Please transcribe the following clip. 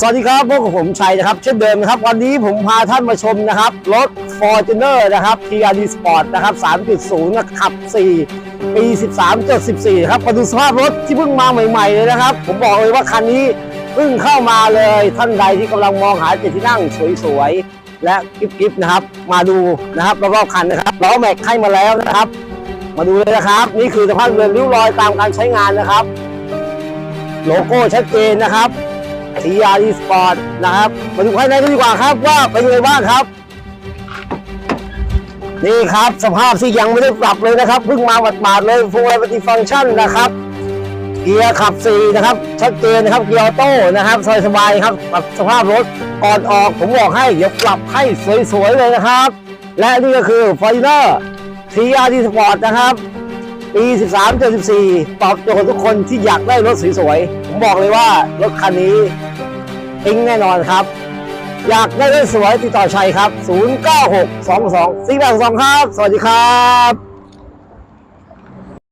สวัสดีครับพวกบผมชัยนะครับ เช่นเดิมนะครับ วันนี้ผมพาท่านมาชมนะครับ รถ Fortuner นะครับ TRD Sport นะครับ 3.0 นะขับ 4 ปี 13.14 ครับมาดูสภาพรถที่เพิ่งมาใหม่ๆเลยนะครับ ผมบอกเลยว่าคันนี้เพิ่งเข้ามาเลยท่านใดที่กำลังมองหาเจ็ดที่นั่งสวยๆ และกิ๊บๆนะครับ มาดูนะครับรอบๆคันนะครับล้อแม็กให้มาแล้วนะครับ มาดูเลยนะครับ นี่คือสภาพเรือนริ้วรอยตามการใช้งานนะครับ โลโก้ชัดเจนนะครับ TRD Sport นะครับ มาดูภายในกันดีกว่าครับว่าเป็นยังไงบ้างครับ นี่ครับสภาพที่ยังไม่ได้ปรับเลยนะครับเพิ่งมาหมาดๆเลยฟูลไลติฟังก์ชันนะครับเกียร์ขับ4นะครับชัดเจนนะครับเกียร์ออโต้นะครับสบายๆครับปรับสภาพรถก่อนออกผมบอกให้เดี๋ยวปรับให้สวยๆเลยนะครับ และนี่ก็คือ f o r t u n e r TRD Sport นะครับปี13 14ตอบโจทย์ทุกคนที่อยากได้รถสวยๆผมบอกเลยว่ารถคันนี้ ทิ้งแน่นอนครับ อยากได้สวยติดต่อชัยครับ 096 22 482ครับ สวัสดีครับ